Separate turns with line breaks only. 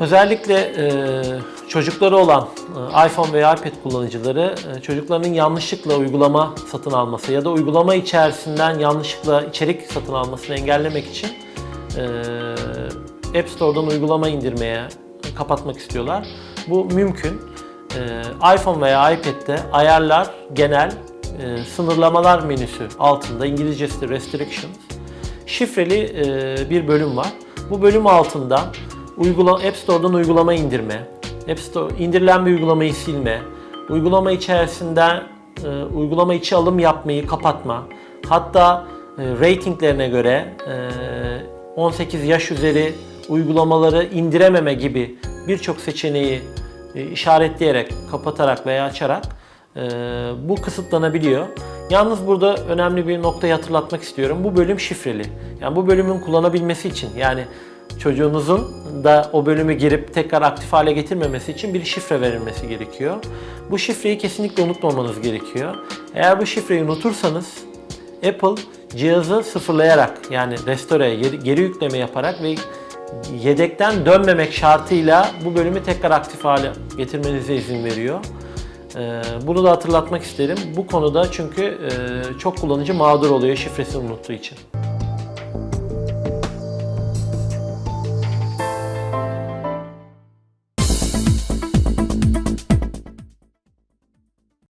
Özellikle e, çocukları olan e, iPhone veya iPad kullanıcıları e, çocuklarının yanlışlıkla uygulama satın alması ya da uygulama içerisinden yanlışlıkla içerik satın almasını engellemek için e, App Store'dan uygulama indirmeye kapatmak istiyorlar. Bu mümkün. E, iPhone veya iPad'de ayarlar genel e, sınırlamalar menüsü altında İngilizcesi de restrictions şifreli e, bir bölüm var. Bu bölüm altında uygula App Store'dan uygulama indirme, App Store indirilen bir uygulamayı silme, uygulama içerisinden e, uygulama içi alım yapmayı kapatma, hatta e, ratinglerine göre e, 18 yaş üzeri uygulamaları indirememe gibi birçok seçeneği e, işaretleyerek, kapatarak veya açarak e, bu kısıtlanabiliyor. Yalnız burada önemli bir noktayı hatırlatmak istiyorum. Bu bölüm şifreli. Yani bu bölümün kullanabilmesi için yani çocuğunuzun da o bölümü girip tekrar aktif hale getirmemesi için bir şifre verilmesi gerekiyor. Bu şifreyi kesinlikle unutmamanız gerekiyor. Eğer bu şifreyi unutursanız Apple cihazı sıfırlayarak yani restore, geri, yükleme yaparak ve yedekten dönmemek şartıyla bu bölümü tekrar aktif hale getirmenize izin veriyor. Ee, Bunu da hatırlatmak isterim. Bu konuda çünkü e, çok kullanıcı mağdur oluyor şifresini unuttuğu için.